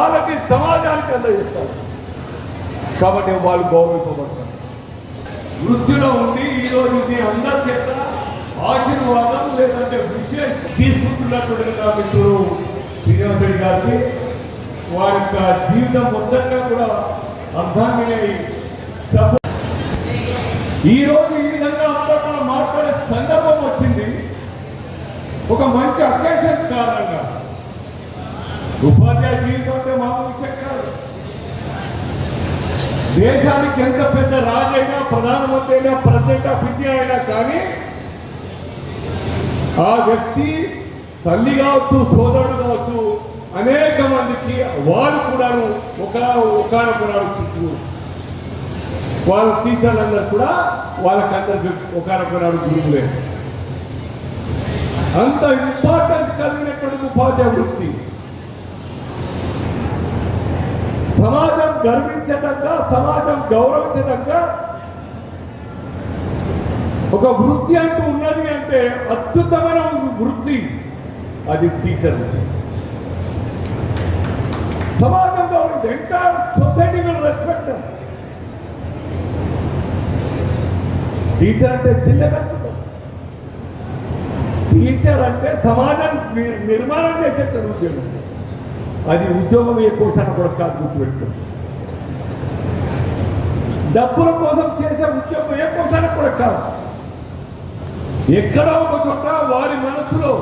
వాళ్ళకి సమాజానికి అందజేస్తారు కాబట్టి వాళ్ళు గౌరవింపబడతారు. వృత్తిలో ఉండి ఈరోజు మీ అందరి చేత ఆశీర్వాదం లేదంటే విశేష తీసుకుంటున్నటువంటి నా మిత్రుడు శ్రీనివాసుడి గారికి. వారి యొక్క జీవితం మొత్తంగా కూడా అర్థాన్ని ఈరోజు ఈ రోజు ఈ విధంగా అంతా కూడా మాట్లాడే సందర్భం వచ్చింది. ఒక మంచి అకేషన్ కారణంగా ఉపాధ్యాయ జీవితం అంటే మామూలు విషయం కాదు దేశానికి ఎంత పెద్ద రాజైనా ప్రధానమంత్రి అయినా ప్రెసిడెంట్ ఆఫ్ ఇండియా అయినా కానీ ఆ వ్యక్తి తల్లి కావచ్చు సోదరుడు కావచ్చు అనేక మందికి వారు కూడాను ఒక ఒకనొకనాడు శిశువు వాళ్ళ టీచర్లందరూ కూడా వాళ్ళకందరికి ఒకనొకనాడు గురువులే. అంత ఇంపార్టెన్స్ కలిగినటువంటి ఉపాధ్యాయ వృత్తి. సమాజం గర్వించదగ్గ సమాజం గౌరవించదగ్గ ఒక వృత్తి అంటూ ఉన్నది అంటే అద్భుతమైన వృత్తి. అది టీచర్ వృత్తి. సమాజం గౌరవించ entire society will respect teacher అంటే చిల్లగట్టుకుంటాం టీచర్ అంటే సమాజం నిర్- నిర్మాణం చేసేటట్టు ఉద్యోగం. అది ఉద్యోగం ఏ కోసం కూడా కాదు గుర్తుపెట్టుకోండి. డబ్బుల కోసం చేసే ఉద్యోగం ఏ కోసాన కూడా కాదు. ఎక్కడో ఒక చోట వారి మనసులో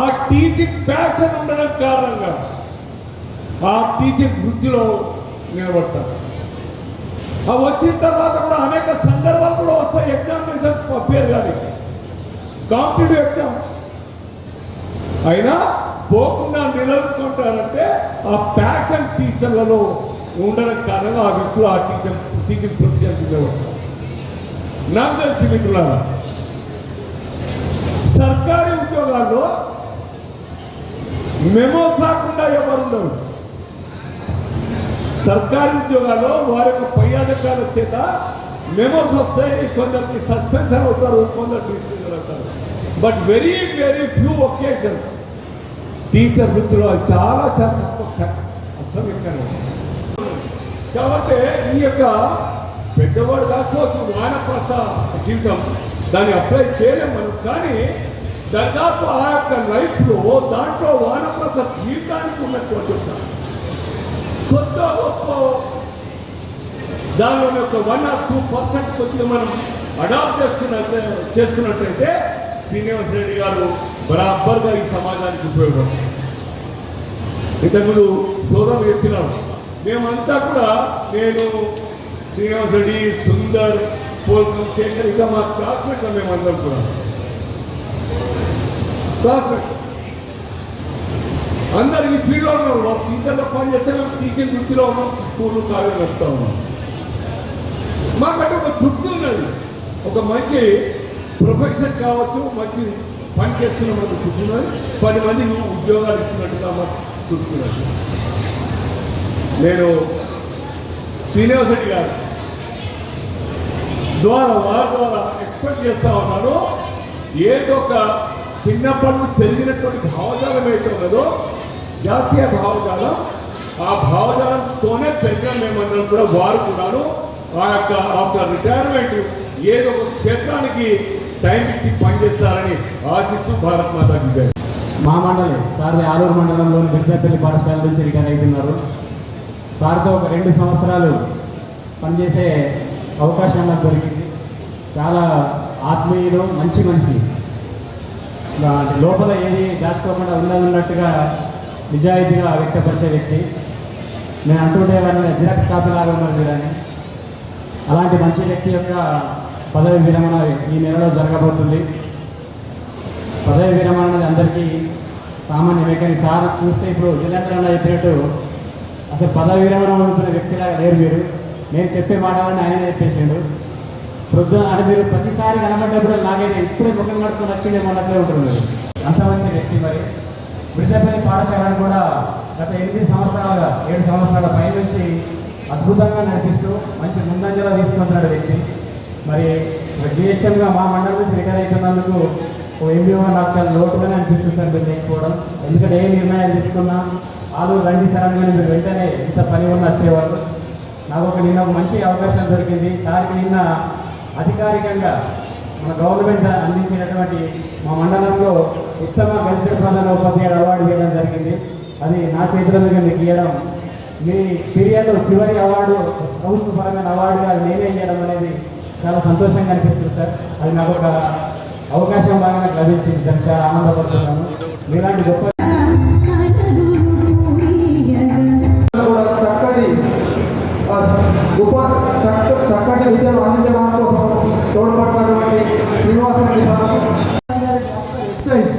ఆ టీచింగ్ ప్యాషన్ ఉండడం కారణంగా ఆ టీచింగ్ వృత్తిలో నిలబడతారు ఆ వచ్చిన తర్వాత కూడా అనేక సందర్భాలు కూడా వస్తాయి. ఎగ్జామినేషన్ పేరు కానీ కాంపిటేటివ్ ఎగ్జామ్ అయినా పోకుండా నిలబడుకుంటారంటే ఆ ప్యాషన్ టీచర్లలో ఉండడం కారణంగా ఆ వ్యక్తులు ఆ టీచర్ టీచింగ్ ప్రొఫెషన్ నిలబడతారు నాకు తెలిసి మిత్రులారా సర్కారీ ఉద్యోగాల్లో మెమోస్ రాకుండా ఎవరు ఉండరు. సర్కారీ ఉద్యోగాల్లో వారి యొక్క పై అధికారుల చేత మెమోస్ వస్తాయి కొందరికి సస్పెన్షన్ అవుతారు కొందరు డిస్మిస్ అవుతారు. But very very few occasions teacher వృత్తిలో అది చాలా చాలా తక్కువ అసలు ఇక్కడ కాబట్టి ఈ యొక్క పెద్దవాడు కాకపోవచ్చు వానప్రస్థ జీవితం దాన్ని అప్లై చేయలేము మనం. కానీ దాదాపు ఆ యొక్క లైఫ్లో దాంట్లో వానప్రస్థ జీవితానికి ఉన్నటువంటి కొత్త గొప్ప దానిలోని ఒక వన్ ఆర్ టూ పర్సెంట్ కొద్దిగా మనం అడాప్ట్ చేసుకున్న చేసుకున్నట్టయితే శ్రీనివాస్ రెడ్డి గారు బరాబర్గా ఈ సమాజానికి ఉపయోగపడతారు ఇంతకుముందు సోదరు చెప్పినారు మేమంతా కూడా నేను శ్రీనివాస్ రెడ్డి సుందర్ పోల్కం శేఖర్ ఇంకా మా క్లాస్మేట్ మేమందరం కూడా. క్లాస్మేట్. అందరు ఈ ఫీల్డ్లో ఉన్నారు. వాళ్ళు టీచర్లో పని చేస్తే మేము టీచర్ వృత్తిలో ఉన్నాం స్కూల్ కాలేజ్ నడుపుతా ఉన్నాం. మాకంటే ఒక తృప్తి ఉన్నది. ఒక మంచి ప్రొఫెషన్ కావచ్చు మంచి పని చేస్తున్న మనకు తృప్తి పది మందికి ఉద్యోగాలు ఇస్తున్నట్టుగా మాకు తృప్తి నేను శ్రీనివాస్ రెడ్డి గారు ద్వారా వారి ద్వారా ఎక్స్పెక్ట్ చేస్తా ఉన్నాను. ఏదో ఒక చిన్నప్పటి నుంచి పెరిగినటువంటి భావజాలం ఏదైతే ఉన్నదో జాతీయ భావజాలం ఆ భావజాలంతోనే పెరిగిన మేమందరం కూడా వారు కూడాను ఆ యొక్క ఆఫ్టర్ రిటైర్మెంట్ ఏదో ఒక క్షేత్రానికి టైం ఇచ్చి పనిచేస్తారని ఆశిస్తూ భారత్ మాతా విజయ్ మా మండలి సార్ ఆలూరు మండలంలోని పెద్దపల్లి పాఠశాల నుంచి రిటైర్ అవుతున్నారు సార్తో ఒక రెండు సంవత్సరాలు పనిచేసే అవకాశం నాకు దొరికింది. చాలా ఆత్మీయులు మంచి మనిషి. లోపల ఏది దాచుకోకుండా ఉన్నది ఉన్నట్టుగా నిజాయితీగా వ్యక్తపరిచే వ్యక్తి. నేను అంటుంటే వారిని జిరాక్స్ కాపీ లాగా ఉన్నారు చూడని అలాంటి మంచి వ్యక్తి యొక్క పదవి విరమణ ఈ నెలలో జరగబోతుంది. పదవి విరమణ అనేది అందరికీ సామాన్యమే కానీ సార్ చూస్తే ఇప్పుడు జిల్లాంధ్ర చెప్పినట్టు అసలు పదవి విరమణ అందుతున్న వ్యక్తిలాగా లేరు మీరు నేను చెప్పే మాటలని ఆయన చెప్పేసిండు. ప్రొద్దున అంటే మీరు ప్రతిసారి కనబడ్డప్పుడు నాకైతే ఇప్పుడే ముఖం కడుపుకొని వచ్చిండేమో అన్నట్లే ఉంటుంది అంత మంచి వ్యక్తి మరి. వృద్ధపల్లి పాఠశాలను కూడా గత ఎనిమిది సంవత్సరాలుగా ఏడు సంవత్సరాల పై నుంచి అద్భుతంగా నడిపిస్తూ మంచి ముందంజలో తీసుకుంటున్నాడు వ్యక్తి. మరి జిహెచ్ఎంగా మా మండలం నుంచి రిటైర్ అవుతున్నందుకు ఓ ఎంబీఓ నాకు చాలా లోటుగానే అనిపిస్తుంది సార్ మీరు లేకపోవడం. ఎందుకంటే ఏ నిర్ణయాలు తీసుకున్నా ఆలు రండి సార్ అని మీరు వెంటనే ఇంత పని ఉన్న వచ్చేవాళ్ళు నాకు ఒక నిన్న ఒక మంచి అవకాశం దొరికింది. సార్కి నిన్న అధికారికంగా మన గవర్నమెంట్ అందించినటువంటి మా మండలంలో ఉత్తమ గజిట ప్రధాన ఉపాధ్యాయుడు అవార్డు ఇవ్వడం జరిగింది. అది నా చేతుల మీద మీకు ఇవ్వడం మీ పీరియడ్లో చివరి అవార్డు ప్రభుత్వ పరమైన అవార్డుగా నేనే ఇవ్వడం అనేది చాలా సంతోషంగా అనిపిస్తుంది సార్. అది నాకు ఒక అవకాశం బాగా నాకు లభించింది. దానికి చాలా ఆనందపడుతున్నాను. మీలాంటి గొప్ప కూడా చక్కటి చక్క చక్కటి విద్యను అందించడం కోసం తోడ్పడినటువంటి ఎక్సైజ్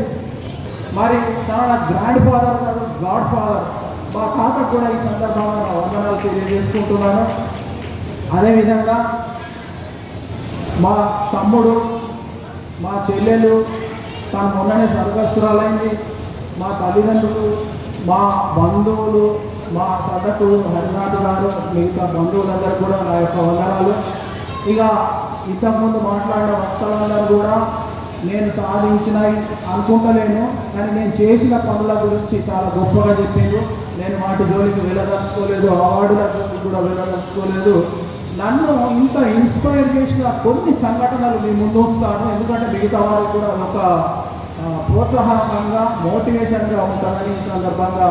మరి తన గ్రాండ్ ఫాదర్ కాదు గాడ్ ఫాదర్ మా తాతకు కూడా ఈ సందర్భంగా నా వందనాలు తెలియజేసుకుంటున్నాను. అదేవిధంగా మా తమ్ముడు మా చెల్లెలు తను మొన్ననే స్వర్గస్థురాలైంది. మా తల్లిదండ్రులు మా బంధువులు మా సదకు హరినాథు గారు మిగతా బంధువులందరూ కూడా నా యొక్క వందనాలు. ఇక ఇంతకుముందు మాట్లాడిన వక్తలందరూ కూడా నేను సాధించినవి అనుకుంటలేను కానీ నేను చేసిన పనుల గురించి చాలా గొప్పగా చెప్పిండ్రు నేను వాటి జోలికి వెళ్ళదలుచుకోలేదు అవార్డుల జోలికి కూడా వెళ్ళదలుచుకోలేదు. నన్ను ఇంత ఇన్స్పైర్ చేసిన కొన్ని సంఘటనలు మీ ముందు వస్తాను ఎందుకంటే మిగతా వారికి కూడా ఒక ప్రోత్సాహకంగా మోటివేషన్గా ఉంటుందని ఈ సందర్భంగా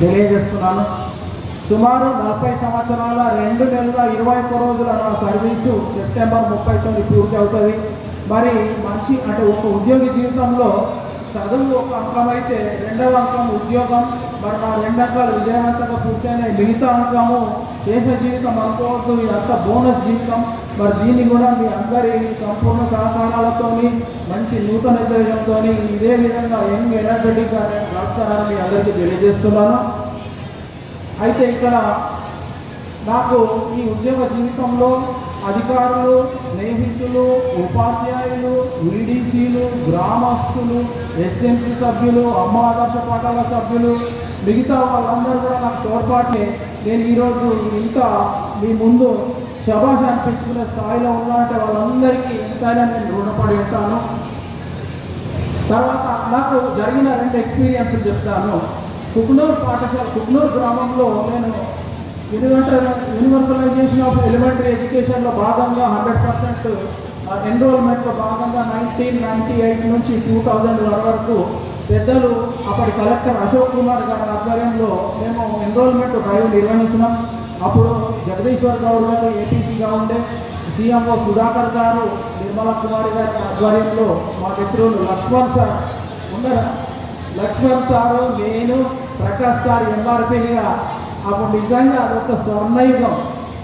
తెలియజేస్తున్నాను. సుమారు నలభై సంవత్సరాల రెండు నెలల ఇరవై ఒక్క రోజుల నా సర్వీసు సెప్టెంబర్ ముప్పై తొమ్మిది పూర్తి అవుతుంది మరి మనిషి అంటే ఒక ఉద్యోగి జీవితంలో చదువు ఒక అంకం అయితే రెండవ అంకం ఉద్యోగం మరి నా రెండు అంకాలు విజయవంతంగా పూర్తయినాయి మిగతా అనుకోము చేసే జీవితం అనుకోవద్దు ఇదంతా బోనస్ జీవితం. మరి దీన్ని కూడా మీ అందరి సంపూర్ణ సహకారాలతోని మంచి నూతన ఉద్దేశంతో ఇదే విధంగా యంగ్ ఎనర్జెటిక్గా నేను గడుపుతానని మీ అందరికీ తెలియజేస్తున్నాను. అయితే ఇక్కడ నాకు ఈ ఉద్యోగ జీవితంలో అధికారులు స్నేహితులు ఉపాధ్యాయులు విడిసీలు గ్రామస్తులు ఎస్ఎంసీ సభ్యులు అమ్మ ఆదర్శ పాఠాల సభ్యులు మిగతా వాళ్ళందరూ కూడా నాకు తోడ్పాటే. నేను ఈరోజు ఇంత మీ ముందు శభాష అనిపించుకునే స్థాయిలో ఉన్నా అంటే వాళ్ళందరికీ ఎంతైనా నేను రుణపడి ఉంటాను. తర్వాత నాకు జరిగిన రెండు ఎక్స్పీరియన్స్ చెప్తాను. కుక్నూర్ పాఠశాల కుక్నూర్ గ్రామంలో నేను యూనివర్సల్ యూనివర్సలైజేషన్ ఆఫ్ ఎలిమెంటరీ ఎడ్యుకేషన్లో భాగంగా హండ్రెడ్ పర్సెంట్ ఎన్రోల్మెంట్లో భాగంగా నైన్టీన్ నైంటీ ఎయిట్ నుంచి టూ థౌజండ్ వరకు పెద్దలు అప్పటి కలెక్టర్ అశోక్ కుమార్ గారి ఆధ్వర్యంలో మేము ఎన్రోల్మెంట్ డ్రైవ్ నిర్వహించినాం. అప్పుడు జగదీశ్వర్ గౌడ్ గారు ఏపీసీగా ఉండే సీఎంఓ సుధాకర్ గారు నిర్మలా కుమారి గారి ఆధ్వర్యంలో మా మిత్రులు లక్ష్మణ్ సార్ ఉన్నారా లక్ష్మణ్ సారు నేను ప్రకాష్ సార్ ఎంఆర్పీగా అప్పుడు నిజంగా అదొక స్వర్ణయుగం.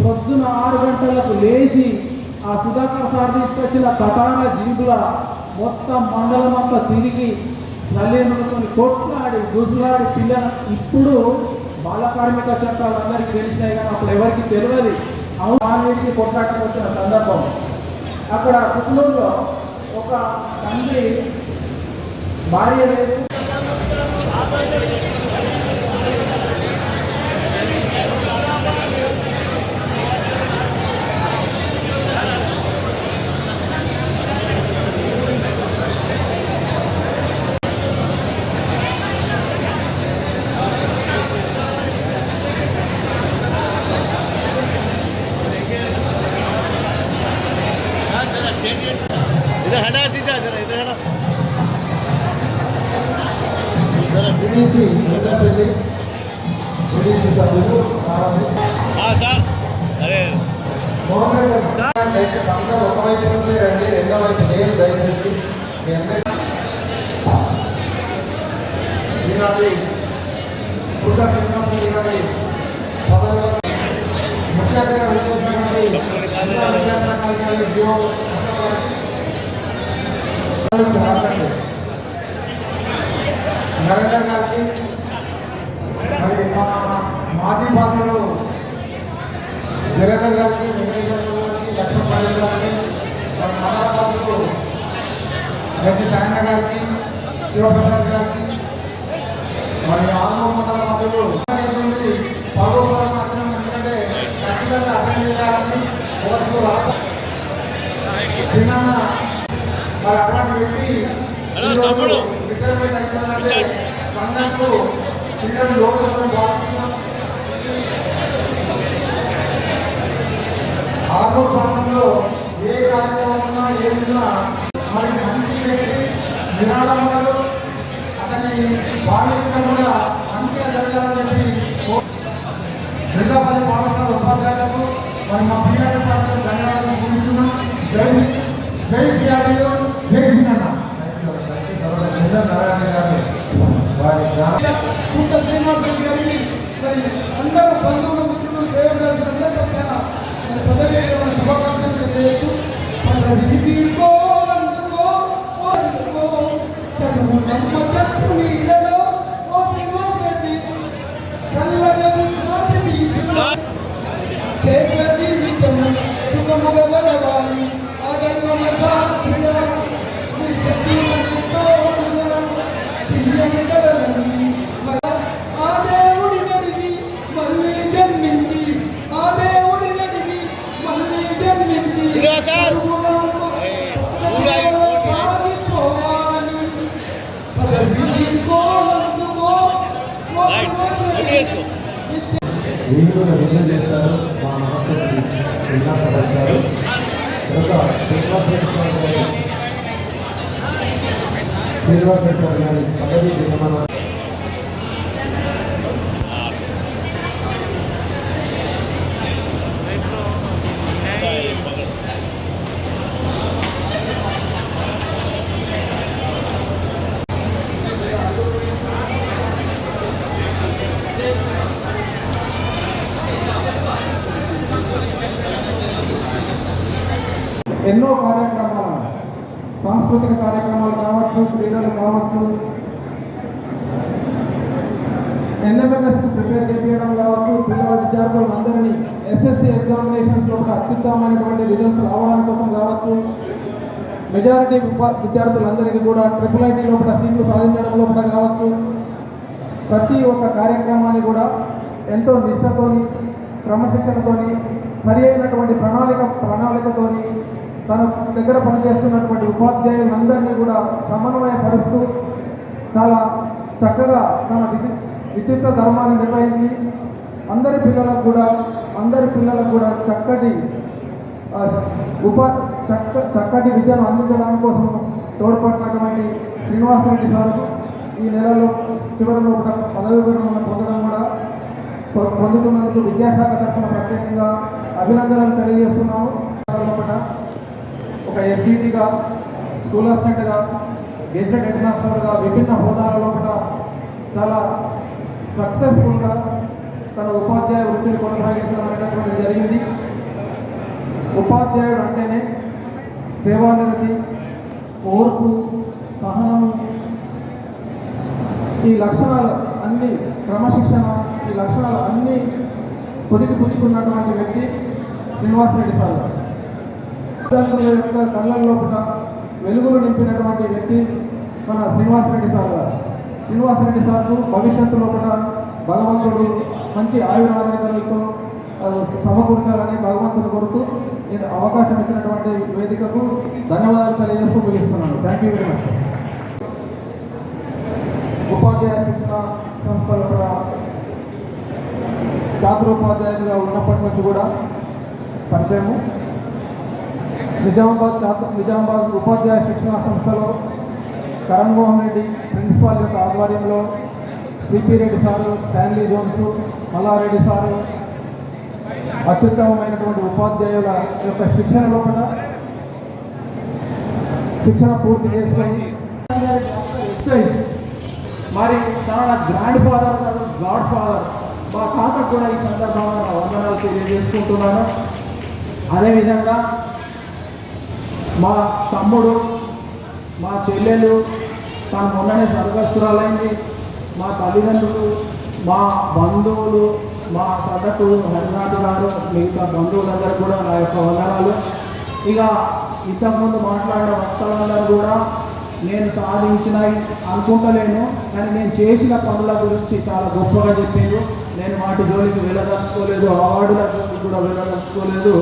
పొద్దున ఆరు గంటలకు లేచి ఆ సుధాకర్ సార్ తీసుకొచ్చిన తటాన జీబుల మొత్తం మండలం అంతా తిరిగి తల్లిదండ్రులతో కొట్లాడి గుసులాడి పిల్లలు ఇప్పుడు బాల కార్మిక చట్టాలు అందరికీ తెలిసినాయి కానీ అప్పుడు ఎవరికి తెలియదు. అవును మానవుడికి కొట్లాటం వచ్చిన సందర్భం. అక్కడ కుటుంబంలో ఒక తండ్రి భార్య లేదు. ఆపండి. నరేందర్ గారికి మరి మా మాజీ బాధ్యులు జగదర్ గారికి వెంకటేశ్వర గారికి లక్ష్మణ్ పల్లె గారికి మరి మండల బాధ్యులు గజి సాయన్న గారికి శివప్రసాద్ గారికి మరి ఆల్మూరు మండల బాధ్యులు నుండి పరువు ఎందుకంటే ఖచ్చితంగా అటెండ్ చేయాలని ఒకరికి రాష్ట్ర చిన్న మరి అటువంటి వ్యక్తి. రిటైర్మెంట్ అవుతుందంటే సంఘంకు క్రీడలు లోపల భావిస్తున్నాం. ఏ కార్యక్రమం ఉన్నా ఏమున్నా మరి మంచి వ్యక్తి నిరాడంబరుడు అతని బాధ్యత కూడా మంచిగా జరగాలని చెప్పి పాఠశాల ఉపాధ్యాయులకు మరి మా పిఆర్టీ పాఠశాలకు ధన్యవాదాలు ముగిస్తున్నాం. జై జై పిఆర్టీలు జై నారాయణ గారు వారి గ్రామ పుట్ట శ్రీనివాసరెడ్డి మరి అందరూ బంధువులు మిత్రులు దేవదాసు అందరి పక్షాన పదవి శుభాకాంక్షలు తెలియజేస్తూ శ్రీనివాస గారు తర్వాత శ్రీనివాస రెడ్డి గారి గారి పదవి విరమణ సాంస్కృతిక కార్యక్రమాలు కావచ్చు క్రీడలు కావచ్చు. ఎన్ఎంఎంఎస్ ప్రిపేర్ చేయడం కావచ్చు పిల్లల విద్యార్థులందరినీ ఎస్ఎస్సి ఎగ్జామినేషన్స్లో కూడా అత్యుత్తమైనటువంటి రిజల్ట్స్ రావడం కోసం కావచ్చు మెజారిటీ విద్యార్థులందరికీ కూడా ట్రిపుల్ ఐటీ లోపల సీట్లు సాధించడం లోపల కావచ్చు ప్రతి ఒక్క కార్యక్రమాన్ని కూడా ఎంతో నిష్టతోని క్రమశిక్షణతోని సరి అయినటువంటి ప్రణాళిక ప్రణాళికతోని తన దగ్గర పనిచేస్తున్నటువంటి ఉపాధ్యాయులందరినీ కూడా సమన్వయపరుస్తూ చాలా చక్కగా తన విద్యు విద్యుత్ ధర్మాన్ని నిర్వహించి అందరి పిల్లలకు కూడా అందరి పిల్లలకు కూడా చక్కటి ఉపా చక్క చక్కటి విద్యను అందించడం కోసం తోడ్పడినటువంటి శ్రీనివాసరెడ్డి సార్ ఈ నెలలో చివరిలో ఒక పదవి విరమణ పొందడం కూడా పొందుతున్నందుకు విద్యాశాఖ తరఫున ప్రత్యేకంగా అభినందనలు తెలియజేస్తున్నాము. ఒక ఎస్డీటీగా స్కూల్ అసిస్టెంట్గా గెస్టెడ్ హెడ్ మాస్టర్గా విభిన్న హోదాలలో కూడా చాలా సక్సెస్ఫుల్గా తన ఉపాధ్యాయ వృత్తిని కొనసాగించడం అనేటటువంటి జరిగింది. ఉపాధ్యాయుడు అంటేనే సేవానిరతి ఓర్పు సహనం ఈ లక్షణాలు అన్ని క్రమశిక్షణ ఈ లక్షణాలు అన్నీ పొదిగి పుచ్చుకున్నటువంటి వ్యక్తి శ్రీనివాసరెడ్డి సార్. యొక్క కళ్ళల్లో కూడా వెలుగులు నింపినటువంటి వ్యక్తి మన శ్రీనివాసరెడ్డి సార్ గారు. శ్రీనివాసరెడ్డి సార్కు భవిష్యత్తులో కూడా భగవంతుడు మంచి ఆయురారోగ్యాలతో సమకూర్చాలని భగవంతుని కోరుతూ నేను అవకాశం ఇచ్చినటువంటి వేదికకు ధన్యవాదాలు తెలియజేస్తూ ముగిస్తున్నాను. థ్యాంక్ యూ వెరీ మచ్ ఉపాధ్యాయ శిక్షణ సంస్థలు కూడా ఛాత్రోపాధ్యాయులుగా ఉన్నప్పటి నుంచి కూడా పరిచయము. నిజామాబాద్ ఛాత్ర నిజామాబాద్ ఉపాధ్యాయ శిక్షణ సంస్థలో కరణ్ మోహన్ రెడ్డి ప్రిన్సిపాల్ యొక్క ఆధ్వర్యంలో C P Reddy sir Stanley Jones Mallareddy sir అత్యుత్తమమైనటువంటి ఉపాధ్యాయుల యొక్క శిక్షణ లోపల శిక్షణ పూర్తి చేసుకొని ఎక్సైజ్ మరి తన గ్రాండ్ ఫాదర్ కాదు గాడ్ ఫాదర్ మా తాత కూడా ఈ సందర్భంగా నా వందనాలు తెలియజేసుకుంటున్నాను. అదేవిధంగా మా తమ్ముడు మా చెల్లెలు తను మొన్ననే స్వర్గస్థురాలైంది. మా తల్లిదండ్రులు మా బంధువులు మా సదకు హరినాథ్ గారు మిగతా బంధువులందరూ కూడా నా యొక్క వందనాలు. ఇక ఇంతకుముందు మాట్లాడిన వక్తలందరూ కూడా నేను సాధించినవి అనుకుంటలేను కానీ నేను చేసిన పనుల గురించి చాలా గొప్పగా చెప్పాను నేను వాటి జోలికి వెళ్ళదలుచుకోలేదు అవార్డుల జోలికి కూడా వెళ్ళదలుచుకోలేదు.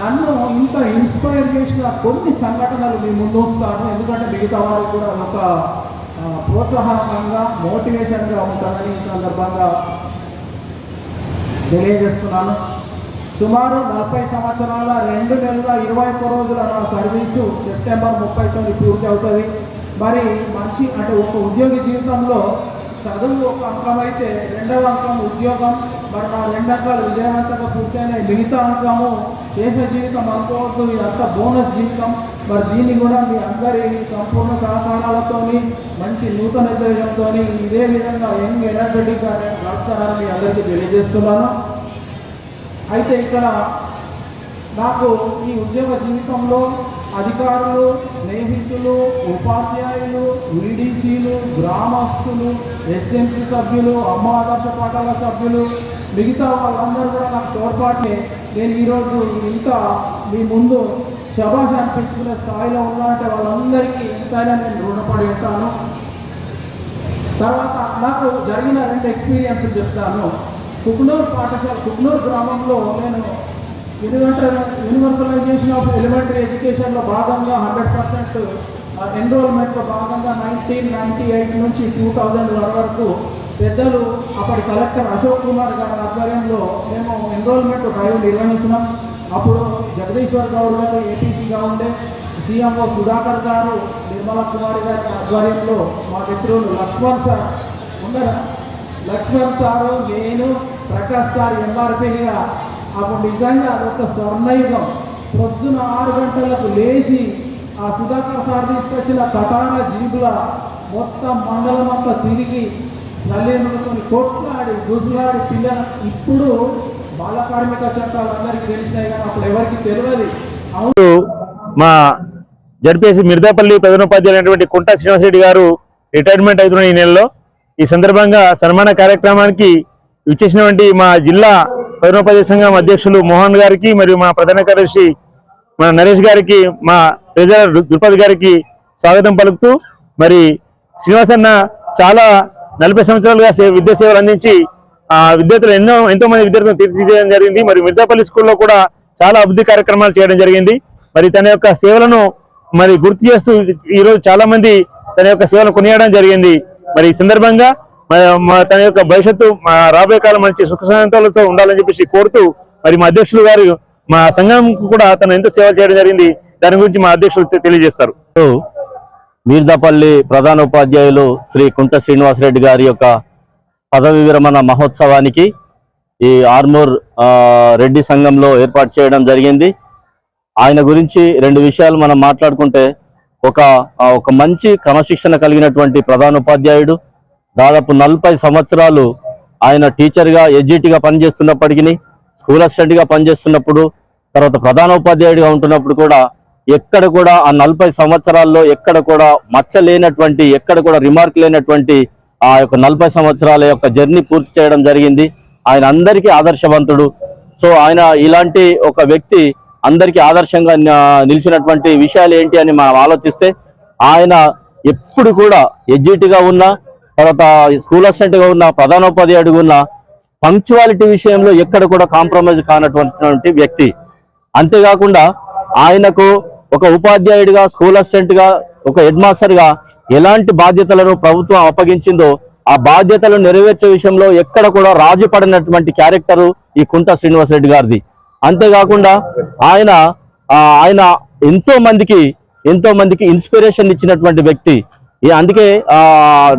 నన్ను ఇంత ఇన్స్పైర్ చేసిన కొన్ని సంఘటనలు మీ ముందు వస్తాను ఎందుకంటే మిగతా వారికి కూడా ఒక ప్రోత్సాహకంగా మోటివేషన్గా ఉంటుందని ఈ సందర్భంగా తెలియజేస్తున్నాను. సుమారు నలభై సంవత్సరాల రెండు నెలల ఇరవై ఒక్క రోజుల నా సర్వీసు సెప్టెంబర్ ముప్పై తొమ్మిది పూర్తి అవుతుంది. మరి మనిషి అంటే ఒక ఉద్యోగి జీవితంలో చదువు ఒక అంకం అయితే రెండవ అంకం ఉద్యోగం మరి మన ఎండాకాలం విజయవంతంగా పూర్తయినాయి. మిగతా అంకము చేసే జీవితం అనుకోవద్దు ఇదంతా బోనస్ జీవితం. మరి దీన్ని కూడా మీ అందరి సంపూర్ణ సహకారాలతోని మంచి నూతన ఉద్దేశంతో ఇదే విధంగా యంగ్ ఎనర్జెటిక్గా నేను గడుపుతానని మీ అందరికీ తెలియజేస్తున్నాను. అయితే ఇక్కడ నాకు ఈ ఉద్యోగ జీవితంలో అధికారులు స్నేహితులు ఉపాధ్యాయులు వీడీసీలు గ్రామస్తులు ఎస్ఎంసీ సభ్యులు అమ్మ ఆదర్శ పాఠాల సభ్యులు మిగతా వాళ్ళందరూ కూడా నాకు తోడ్పాటే నేను ఈరోజు ఇంత మీ ముందు శభాష అనిపించుకునే స్థాయిలో ఉన్నానంటే వాళ్ళందరికీ ఇంతైనా నేను రుణపడి ఉంటాను. తర్వాత నాకు జరిగిన రెండు ఎక్స్పీరియన్స్ చెప్తాను. కుక్నూర్ పాఠశాల కుక్నూర్ గ్రామంలో నేను యూనివర్సల్ యూనివర్సలైజేషన్ ఆఫ్ ఎలిమెంటరీ ఎడ్యుకేషన్లో భాగంగా హండ్రెడ్ పర్సెంట్ ఎన్రోల్మెంట్లో భాగంగా నైన్టీన్ నైంటీ ఎయిట్ నుంచి టూ థౌజండ్ వరకు పెద్దలు అప్పటి కలెక్టర్ అశోక్ కుమార్ గారి ఆధ్వర్యంలో మేము ఎన్రోల్మెంట్ డ్రైవ్ నిర్వహించినాం. అప్పుడు జగదీశ్వర్ గౌడ్ గారు ఏపీసీగా ఉండే సీఎంఓ సుధాకర్ గారు నిర్మలా కుమారి గారి ఆధ్వర్యంలో మా మిత్రులు లక్ష్మణ్ సార్ ఉన్నారా? లక్ష్మణ్ సారు నేను ప్రకాష్ సార్ ఎంఆర్పీగా అప్పుడు నిజంగా అదొక స్వర్ణయుగం. పొద్దున ఆరు గంటలకు లేచి ఆ సుధాకర్ సార్ తీసుకొచ్చిన తటాన జీబుల మొత్తం మండలం అంతా తిరిగి తల్లిదండ్రులతో కొట్లాడి గుజలాడి పిల్లల ఇప్పుడు బాల కార్మిక చట్టాలు అందరికీ తెలిసినాయి కానీ అప్పుడు ఎవరికి తెలియదు. అవును. మా జడ్పీఎస్సీ మిర్దాపల్లి ప్రధానోపాధ్యాయులైనటువంటి కుంట శ్రీనివాసరెడ్డి గారు రిటైర్మెంట్ అవుతున్న ఈ నెలలో. ఈ సందర్భంగా సన్మాన కార్యక్రమానికి ఇచ్చేసినటువంటి మా జిల్లా ప్రధానోపాధ్యాయ సంఘం అధ్యక్షులు మోహన్ గారికి మరియు మా ప్రధాన కార్యదర్శి మన నరేష్ గారికి మా ట్రెజరర్ దృపతి గారికి స్వాగతం పలుకుతూ మరి శ్రీనివాసన్న చాలా నలభై సంవత్సరాలుగా విద్యా సేవలు అందించి ఆ విద్యార్థులు ఎన్నో ఎంతో మంది విద్యార్థులను తీర్చిదిద్దడం జరిగింది. మరి మిర్దాపల్లి స్కూల్లో కూడా చాలా అభివృద్ధి కార్యక్రమాలు చేయడం జరిగింది. మరి తన యొక్క సేవలను మరి గుర్తు చేస్తూ ఈరోజు చాలా మంది తన యొక్క సేవలను కొనియాడడం జరిగింది. మరి ఈ సందర్భంగా తన యొక్క భవిష్యత్తు మా రాబోయే కాలం మంచి సుఖ సంతోషాలతో ఉండాలని చెప్పేసి కోరుతూ మరి మా అధ్యక్షులు గారు మా సంఘం కూడా తను ఎంతో సేవలు చేయడం జరిగింది. దాని గురించి మా అధ్యక్షులు తెలియజేస్తారు. తెలియజేస్తారు మీర్దపల్లి ప్రధాన ఉపాధ్యాయులు శ్రీ కుంట శ్రీనివాసరెడ్డి గారి యొక్క పదవి విరమణ మహోత్సవానికి ఈ ఆర్మూర్ రెడ్డి సంఘంలో ఏర్పాటు చేయడం జరిగింది. ఆయన గురించి రెండు విషయాలు మనం మాట్లాడుకుంటే ఒక ఒక మంచి క్రమశిక్షణ కలిగినటువంటి ప్రధాన ఉపాధ్యాయుడు దాదాపు నలభై సంవత్సరాలు ఆయన టీచర్గా ఎడ్జిటీగా పనిచేస్తున్నప్పటికీ స్కూల్ అసిస్టెంట్గా పనిచేస్తున్నప్పుడు తర్వాత ప్రధాన ఉపాధ్యాయుడిగా ఉంటున్నప్పుడు కూడా ఎక్కడ కూడా ఆ నలభై సంవత్సరాల్లో ఎక్కడ కూడా మచ్చ లేనటువంటి ఎక్కడ కూడా రిమార్క్ లేనటువంటి ఆ యొక్క నలభై సంవత్సరాల యొక్క జర్నీ పూర్తి చేయడం జరిగింది. ఆయన అందరికీ ఆదర్శవంతుడు. సో ఆయన ఇలాంటి ఒక వ్యక్తి అందరికీ ఆదర్శంగా నిలిచినటువంటి విషయాలు ఏంటి అని మనం ఆలోచిస్తే ఆయన ఎప్పుడు కూడా ఎడ్జిటీగా ఉన్న తర్వాత స్కూల్ అసిస్టెంట్గా ఉన్న ప్రధానోపాధ్యాయుడిగా ఉన్న పంక్చువాలిటీ విషయంలో ఎక్కడ కూడా కాంప్రమైజ్ కానటువంటి వ్యక్తి. అంతేకాకుండా ఆయనకు ఒక ఉపాధ్యాయుడిగా స్కూల్ అసిస్టెంట్గా ఒక హెడ్ మాస్టర్గా ఎలాంటి బాధ్యతలను ప్రభుత్వం అప్పగించిందో ఆ బాధ్యతలను నెరవేర్చే విషయంలో ఎక్కడ కూడా రాజు పడినటువంటి క్యారెక్టర్ ఈ కుంట శ్రీనివాసరెడ్డి గారిది. అంతేకాకుండా ఆయన ఆయన ఎంతో మందికి ఎంతో మందికి ఇన్స్పిరేషన్ ఇచ్చినటువంటి వ్యక్తి. ఈ అందుకే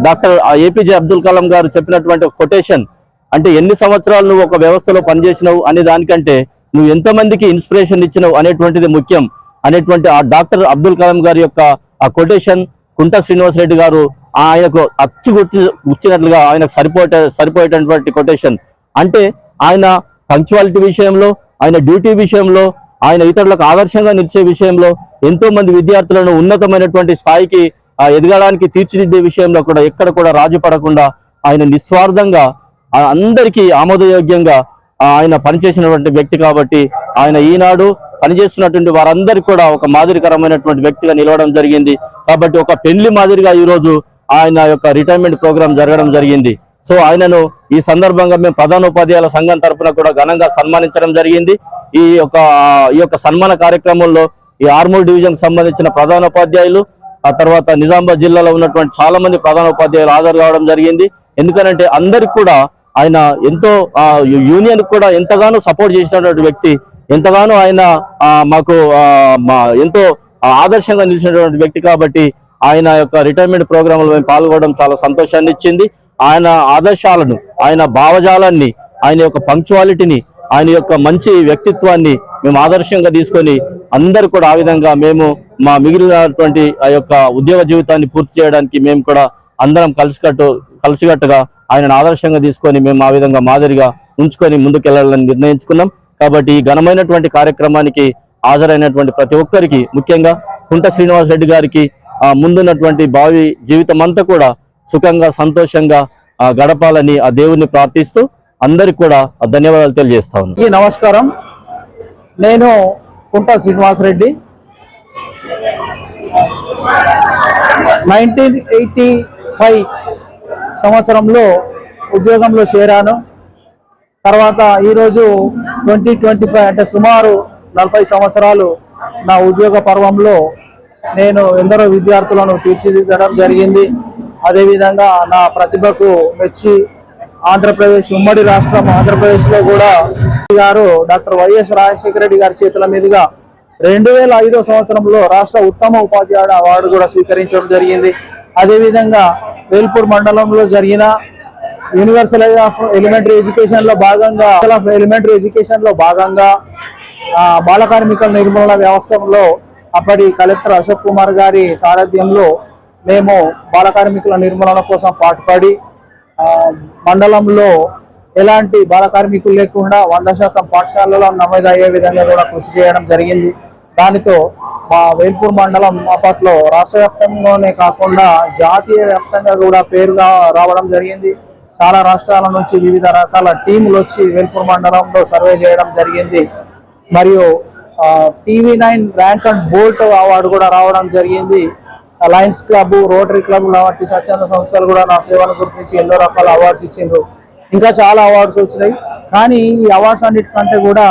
డాక్టర్ ఏపీజే అబ్దుల్ కలాం గారు చెప్పినటువంటి కొటేషన్ అంటే ఎన్ని సంవత్సరాలు నువ్వు ఒక వ్యవస్థలో పనిచేసినావు అనే దానికంటే నువ్వు ఎంతమందికి ఇన్స్పిరేషన్ ఇచ్చినావు అనేటువంటిది ముఖ్యం. అనేటువంటి ఆ డాక్టర్ అబ్దుల్ కలాం గారి యొక్క ఆ కొటేషన్ కుంట శ్రీనివాసరెడ్డి గారు ఆయనకు అచ్చు గుర్తి గుర్చినట్లుగా ఆయనకు సరిపోయే సరిపోయేటటువంటి కొటేషన్ అంటే ఆయన పంక్చువాలిటీ విషయంలో ఆయన డ్యూటీ విషయంలో ఆయన ఇతరులకు ఆదర్శంగా నిలిచే విషయంలో ఎంతో మంది విద్యార్థులను ఉన్నతమైనటువంటి స్థాయికి ఎదగడానికి తీర్చిదిద్దే విషయంలో కూడా ఎక్కడ కూడా రాజు పడకుండా ఆయన నిస్వార్థంగా అందరికీ ఆమోదయోగ్యంగా ఆయన పనిచేసినటువంటి వ్యక్తి కాబట్టి ఆయన ఈనాడు పనిచేస్తున్నటువంటి వారందరికీ కూడా ఒక మాదిరికరమైనటువంటి వ్యక్తిగా నిలవడం జరిగింది. కాబట్టి ఒక పెళ్ళి మాదిరిగా ఈ రోజు ఆయన యొక్క రిటైర్మెంట్ ప్రోగ్రాం జరగడం జరిగింది. సో ఆయనను ఈ సందర్భంగా మేము ప్రధానోపాధ్యాయుల సంఘం తరపున కూడా ఘనంగా సన్మానించడం జరిగింది. ఈ యొక్క ఈ యొక్క సన్మాన కార్యక్రమంలో ఈ ఆర్మూర్ డివిజన్ సంబంధించిన ప్రధానోపాధ్యాయులు ఆ తర్వాత నిజామాబాద్ జిల్లాలో ఉన్నటువంటి చాలా మంది ప్రధానోపాధ్యాయులు హాజరు కావడం జరిగింది. ఎందుకనంటే అందరికి కూడా ఆయన ఎంతో యూనియన్ కూడా ఎంతగానో సపోర్ట్ చేసినటువంటి వ్యక్తి ఎంతగానో ఆయన మాకు మా ఎంతో ఆదర్శంగా నిలిచినటువంటి వ్యక్తి కాబట్టి ఆయన యొక్క రిటైర్మెంట్ ప్రోగ్రాంలో మేము పాల్గొనడం చాలా సంతోషాన్ని ఇచ్చింది. ఆయన ఆదర్శాలను ఆయన భావజాలాన్ని ఆయన యొక్క పంక్చువాలిటీని ఆయన యొక్క మంచి వ్యక్తిత్వాన్ని మేము ఆదర్శంగా తీసుకొని అందరు కూడా ఆ విధంగా మేము మా మిగిలినటువంటి ఆ యొక్క ఉద్యోగ జీవితాన్ని పూర్తి చేయడానికి మేము కూడా అందరం కలిసికట్టు కలిసికట్టుగా ఆయనను ఆదర్శంగా తీసుకొని మేము ఆ విధంగా మాదిరిగా ఉంచుకొని ముందుకెళ్ళాలని నిర్ణయించుకున్నాం. కాబట్టి ఈ ఘనమైనటువంటి కార్యక్రమానికి హాజరైనటువంటి ప్రతి ఒక్కరికి ముఖ్యంగా కుంట శ్రీనివాస్ రెడ్డి గారికి ముందున్నటువంటి భావి జీవితం అంతా కూడా సుఖంగా సంతోషంగా గడపాలని ఆ దేవుణ్ణి ప్రార్థిస్తూ అందరికి కూడా ధన్యవాదాలు తెలియజేస్తా ఉన్నాను ఈ నమస్కారం. నేను Kunta Srinivasa Reddy nineteen eighty five సంవత్సరంలో ఉద్యోగంలో చేరాను. తర్వాత ఈరోజు ట్వంటీ ట్వంటీ ఫైవ్ అంటే సుమారు నలభై సంవత్సరాలు నా ఉద్యోగ పర్వంలో నేను ఎందరో విద్యార్థులను తీర్చిదిద్దడం జరిగింది. అదేవిధంగా నా ప్రతిభకు మెచ్చి ఆంధ్రప్రదేశ్ ఉమ్మడి రాష్ట్రం ఆంధ్రప్రదేశ్లో కూడా గారు డాక్టర్ వైఎస్ రాజశేఖర రెడ్డి గారి చేతుల మీదుగా రెండు వేల ఐదో సంవత్సరంలో రాష్ట్ర ఉత్తమ ఉపాధ్యాయుడు అవార్డు కూడా స్వీకరించడం జరిగింది. అదేవిధంగా వేల్పూర్ మండలంలో జరిగిన యూనివర్సల్ ఆఫ్ ఎలిమెంటరీ ఎడ్యుకేషన్లో భాగంగా ఆఫ్ ఎలిమెంటరీ ఎడ్యుకేషన్లో భాగంగా బాలకార్మికుల నిర్మూలన వ్యవస్థలో అప్పటి కలెక్టర్ అశోక్ కుమార్ గారి సారథ్యంలో మేము బాల కార్మికుల నిర్మూలన కోసం పాటుపడి మండలంలో ఎలాంటి బాల కార్మికులు లేకుండా వంద శాతం పాఠశాలలో నమోదు అయ్యే విధంగా కూడా కృషి చేయడం జరిగింది. దానితో మా వేల్పూర్ మండలం అప్పట్లో రాష్ట్ర వ్యాప్తంగానే కాకుండా జాతీయ వ్యాప్తంగా కూడా పేరుగా రావడం జరిగింది. చాలా రాష్ట్రాల నుంచి వివిధ రకాల టీములు వచ్చి వేల్పూర్ మండలంలో సర్వే చేయడం జరిగింది. మరియు TV nine rank and bolt award కూడా రావడం జరిగింది. లయన్స్ క్లబ్ రోటరీ క్లబ్ లాంటి స్వచ్ఛంద సంస్థలు కూడా నా సేవను గుర్తించి ఎన్నో రకాల అవార్డ్స్ ఇచ్చిండ్రు. ఇంకా చాలా అవార్డ్స్ వచ్చినాయి. కానీ ఈ అవార్డ్స్ అన్నిటికంటే కూడా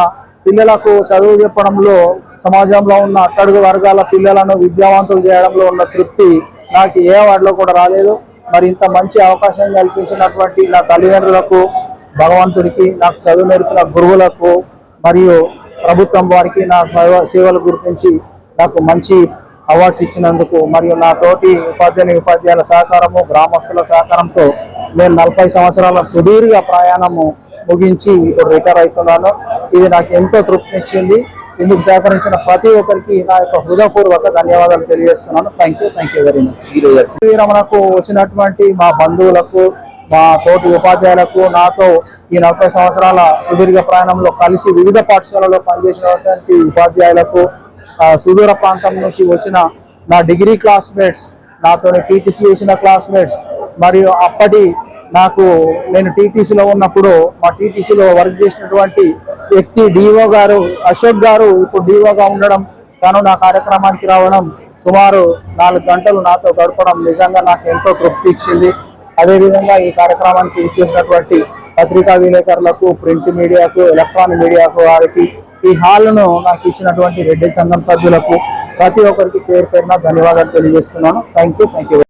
పిల్లలకు చదువు చెప్పడంలో సమాజంలో ఉన్న అట్టడుగు వర్గాల పిల్లలను విద్యావంతులు చేయడంలో ఉన్న తృప్తి నాకు ఏ అవార్డులో కూడా రాలేదు. మరి ఇంత మంచి అవకాశం కల్పించినటువంటి నా తల్లిదండ్రులకు భగవంతుడికి నాకు చదువు నేర్పిన గురువులకు మరియు ప్రభుత్వం వారికి నా సేవ సేవలు గుర్తించి నాకు మంచి అవార్డ్స్ ఇచ్చినందుకు మరియు నా తోటి ఉపాధ్యాయుని ఉపాధ్యాయుల సహకారము గ్రామస్తుల సహకారంతో నేను నలభై సంవత్సరాల సుదీర్ఘ ప్రయాణము ముగించి ఇప్పుడు రిటైర్ అవుతున్నాను. ఇది నాకు ఎంతో తృప్తినిచ్చింది. ఇందుకు సహకరించిన ప్రతి ఒక్కరికి నా యొక్క హృదయపూర్వక ధన్యవాదాలు తెలియజేస్తున్నాను. Thank you thank you very much మనకు వచ్చినటువంటి మా బంధువులకు మా తోటి ఉపాధ్యాయులకు నాతో ఈ నలభై సంవత్సరాల సుదీర్ఘ ప్రయాణంలో కలిసి వివిధ పాఠశాలలో పనిచేసినటువంటి ఉపాధ్యాయులకు సుదూర ప్రాంతం నుంచి వచ్చిన నా డిగ్రీ క్లాస్మేట్స్ నాతో టీటీసీ చేసిన క్లాస్మేట్స్ మరియు అప్పటి నాకు నేను టీటీసీలో ఉన్నప్పుడు మా టీటీసీలో వర్క్ చేసినటువంటి వ్యక్తి డిఓ గారు అశోక్ గారు ఇప్పుడు డిఓగా ఉండడం తను నా కార్యక్రమానికి రావడం సుమారు నాలుగు గంటలు నాతో గడపడం నిజంగా నాకు ఎంతో తృప్తి ఇచ్చింది. అదేవిధంగా ఈ కార్యక్రమానికి ఇచ్చేసినటువంటి పత్రికా విలేకరులకు ప్రింట్ మీడియాకు ఎలక్ట్రానిక్ మీడియాకు వారికి ఈ హాల్ను నాకు ఇచ్చినటువంటి రెడ్డి సంఘం సభ్యులకు ప్రతి ఒక్కరికి పేరు పేరున ధన్యవాదాలు తెలియజేస్తున్నాను. Thank you thank you